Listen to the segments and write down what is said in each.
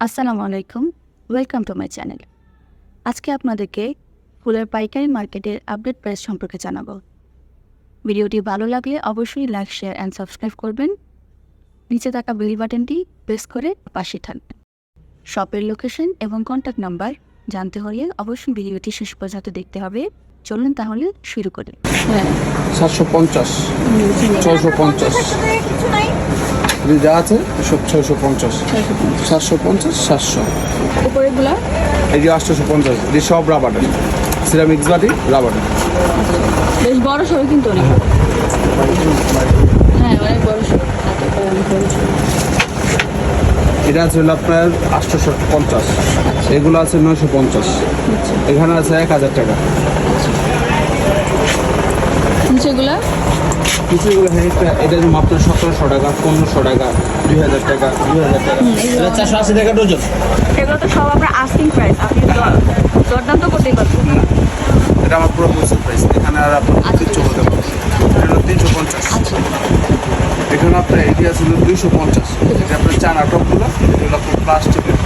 আসসালামু আলাইকুম welcome to my channel আজকে আপনাদেরকে ফুলের পাইকারি মার্কেটের আপডেট প্রাইস সম্পর্কে জানাব। ভিডিওটি ভালো লাগলে অবশ্যই লাইক শেয়ার অ্যান্ড সাবস্ক্রাইব করবেন। নিচে থাকা বেল বাটনটি প্রেস করে পাশে থাকবেন। শপের লোকেশন এবং কন্ট্যাক্ট নাম্বার জানতে হলে অবশ্যই ভিডিওটি শেষ পর্যন্ত দেখতে হবে। চলুন তাহলে শুরু করি। সাতশো পঞ্চাশ, ছয়শো পঞ্চাশ। যা আছে সব ছয়শো পঞ্চাশ। সাতশো পঞ্চাশ সাতশো। উপরেগুলা এই যে আটশোশো পঞ্চাশ এই সব রাবারের সিরামিক্স বাটি রাবারের বেশ বড় সড়ো কিন্তু অনেক। হ্যাঁ। অনেক বড় এটা আছে হলো আপনার আটশোশো পঞ্চাশ। এগুলো আছে নয়শো পঞ্চাশ। এখানে আছে এক হাজার টাকা। কিছুগুলো হ্যাঁ এটা যেমন আপনার সতেরোশো টাকা পনেরোশো টাকা দুই হাজার টাকা দুই হাজার টাকা। এটা চারশো আশি টাকা ডজন। এগুলো তো সব আপনার আস্কিং প্রাইস আপনি দর- দরদাম তো করতেই পারবেন। এটা আমার পুরো হোলসেল প্রাইস এখানে আর আপনার তিনশো বলতে পারব এটা তিনশো পঞ্চাশ। আচ্ছা। এখানে আপনার এরিয়া ছিল দুইশো পঞ্চাশ। এটা আপনার চায়না টপগুলো এগুলো আপনার প্লাস্টিকের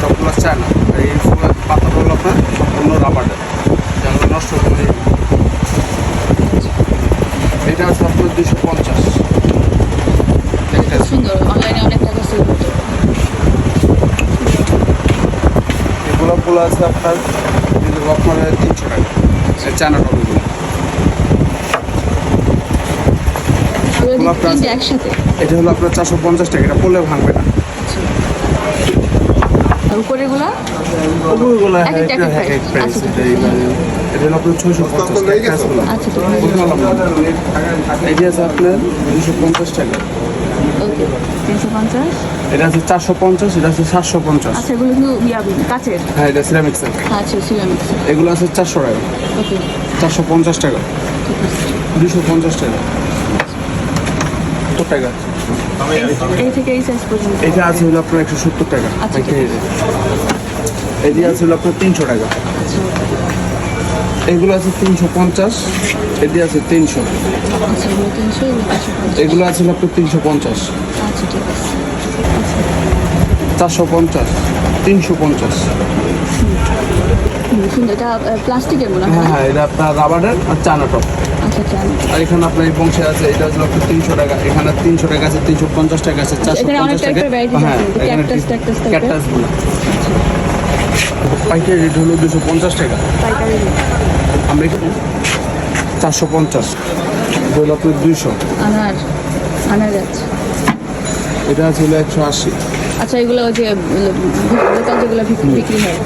টপগুলো চায়না। এই হলো আপনার সম্পূর্ণ রাবারের যেগুলো নষ্ট করে এটা আছে আপনার দুইশো পঞ্চাশ একটা খুব সুন্দর অনলাইনে অনেক টাকা সেল করতে এই গোলাপগুলো আছে আপনার আপনার তিনশো টাকা। গোলাপটা আছে। এটা হলো আপনার চারশো পঞ্চাশ টাকা এটা পড়লে ভাঙবে না। আর উপরেগুলা? আচ্ছা, এটা আপনার ছয়শো পঞ্চাশ টাকা আচ্ছা আছে। এটি আপনার দুশো পঞ্চাশ টাকা। তিনশো পঞ্চাশ? এটা আছে চারশো পঞ্চাশ এটা আছে সাতশো পঞ্চাশ। আচ্ছা এগুলো কিন্তু ইয়া কাছের হ্যাঁ এটা আচ্ছা এগুলো আছে চারশো টাকা। চারশো পঞ্চাশ টাকা। দুশো পঞ্চাশ টাকা। সত্তর টাকা। এই থেকে এই সাইজ পর্যন্ত? এটা আছে হলো আপনার একশো সত্তর টাকা। আচ্ছা, ঠিক আছে। এটি আছে হলো আপনার তিনশো টাকা। এগুলো আছে তিনশো পঞ্চাশ এটি আছে তিনশো। আচ্ছা এগুলো আছে আপনার তিনশো পঞ্চাশ। আচ্ছা চারশো পঞ্চাশ তিনশো পঞ্চাশ। এটা প্লাস্টিকের মনে হ্যাঁ হ্যাঁ এটা আপনার রাবারের আর চানা টপ। আচ্ছা আর এখানে আপনার এই বংশে আছে এটা হচ্ছে আপনার তিনশো টাকা। এখানে তিনশো টাকা আছে তিনশো পঞ্চাশ টাকা আছে চারশো পঞ্চাশ টাকা। হ্যাঁ পাইকারি রেট হলো দুশো পঞ্চাশ টাকা। পাইকারি আমরা এখানে চারশো পঞ্চাশ। গোলাপের আপনার দুইশো। আনার আনার যাচ্ছে এটা ছিল একশো আশি। আচ্ছা এগুলো ওই যে দোকান যেগুলো বিক্রি হয়।